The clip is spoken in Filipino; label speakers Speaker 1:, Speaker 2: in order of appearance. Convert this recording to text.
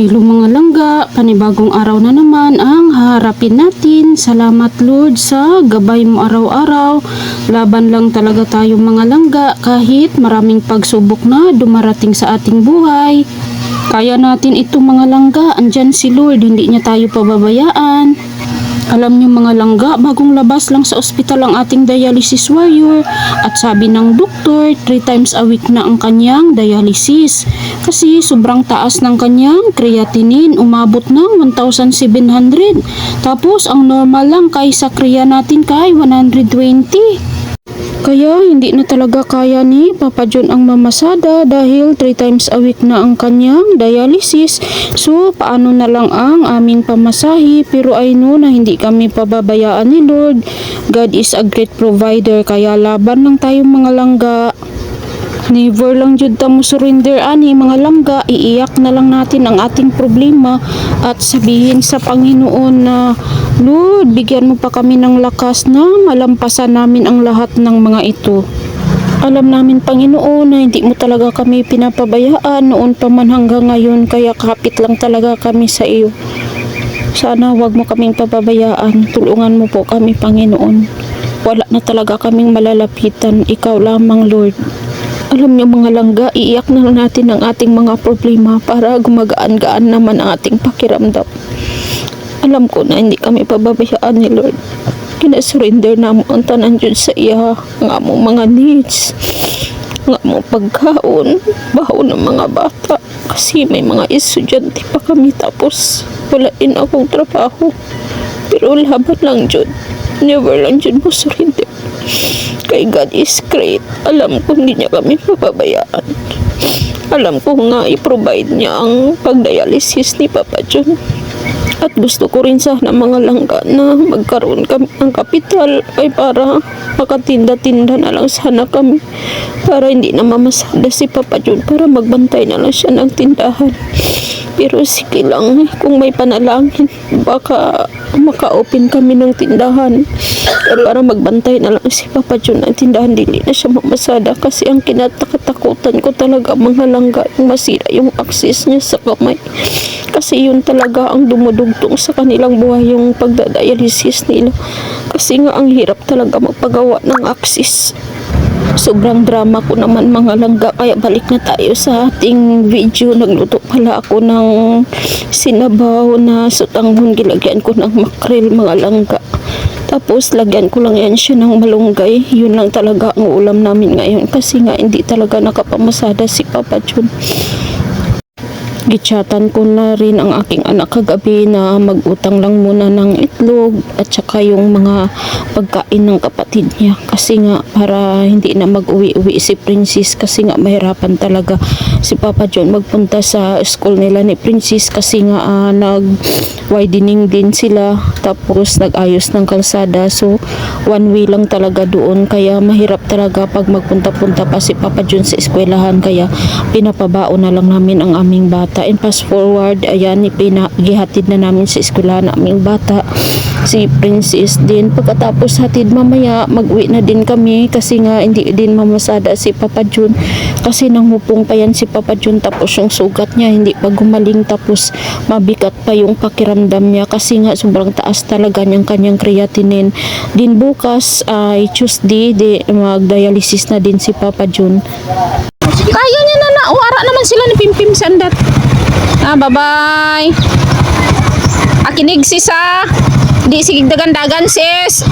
Speaker 1: Hello mga langga, panibagong araw na naman ang haharapin natin. Salamat Lord sa gabay mo araw-araw. Laban lang talaga tayo mga langga kahit maraming pagsubok na dumarating sa ating buhay. Kaya natin ito mga langga, andyan si Lord, hindi niya tayo pababayaan. Alam niyo mga langga, bagong labas lang sa ospital ang ating dialysis warrior at sabi ng doktor, 3 times a week na ang kanyang dialysis. Kasi sobrang taas ng kanyang creatinine, umabot ng 1,700. Tapos ang normal lang kaysa krea natin kay 120. Kaya hindi na talaga kaya ni Papa John ang mamasada dahil 3 times a week na ang kanyang dialysis. So paano na lang ang aming pamasahi pero I know na hindi kami pababayaan ni Lord. God is a great provider kaya laban lang tayo mga langga. Never lang jud ta mo surrender ani mga langga, iiyak na lang natin ang ating problema at sabihin sa Panginoon na Lord, bigyan mo pa kami ng lakas na malampasan namin ang lahat ng mga ito. Alam namin Panginoon na hindi mo talaga kami pinapabayaan noon pa man hanggang ngayon kaya kapit lang talaga kami sa iyo. Sana wag mo kaming pababayaan. Tulungan mo po kami Panginoon. Wala na talaga kaming malalapitan. Ikaw lamang Lord. Alam niyo mga langga, iiyak na natin ang ating mga problema para gumagaan-gaan naman ang ating pakiramdam. Alam ko na hindi kami pababayaan ni Lord. Kinasurrender na mo ang tanan dyan sa iya, ang among mga needs, ang among pagkaon, baho ng mga bata. Kasi may mga estudyante pa kami tapos wala din akong trabaho. Pero laban lang dyan. Never lang dyan mo surrender. Kay God is great. Alam ko hindi niya kami papabayaan. Alam ko nga i-provide niya ang pagdialysis ni Papa John. At gusto ko rin sana mga langga na magkaroon kami ng kapital ay para makatinda-tinda na lang sana kami para hindi na mamasada si Papa John para magbantay na lang siya ng tindahan. Pero sige lang, kung may panalangin, baka maka-open kami ng tindahan. Para magbantay na lang si Papa John ng tindahan, hindi na siya mamasada kasi ang kinatatakutan ko talaga mga langga masira yung access niya sa kamay. Kasi yun talaga ang dumudugtong sa kanilang buhay yung pagdadialysis nila. Kasi nga ang hirap talaga magpagawa ng access. Sobrang drama ko naman mga langga. Kaya balik na tayo sa ating video. Nagluto pala ako ng sinabaw na sutanghon. Gilagyan ko ng makrel mga langga. Tapos lagyan ko lang yan siya ng malunggay. Yun lang talaga ang ulam namin ngayon. Kasi nga hindi talaga nakapamasada si Papa Jun Gichatan ko na rin ang aking anak kagabi na magutang lang muna ng itlog at saka yung mga pagkain ng kapatid niya. Kasi nga para hindi na mag-uwi-uwi si Princess kasi nga mahirapan talaga. Si Papa John magpunta sa school nila ni Princess kasi nga ah, nag widening din sila tapos nag-ayos ng kalsada. So one way lang talaga doon. Kaya mahirap talaga pag magpunta-punta pa si Papa John sa eskwelahan. Kaya pinapabaon na lang namin ang aming bata and fast forward. Ayan ipinagihatid na namin sa eskwelahan ang aming bata. Si Princess din. Pagkatapos hatid mamaya mag-uwi na din kami. Kasi nga hindi din mamasada si Papa Jun. Kasi nanghupong pa yan si Papa Jun. Tapos yung sugat niya hindi pa gumaling. Tapos mabigat pa yung pakiramdam niya. Kasi nga sobrang taas talaga niyang kanyang creatinine. Din bukas ay Tuesday di, mag-dialysis na din si Papa Jun. Kaya niya na na naman sila ni Pimpim Sandat ah bye bye Akinig sis ha. Di sige dagan-dagan sis.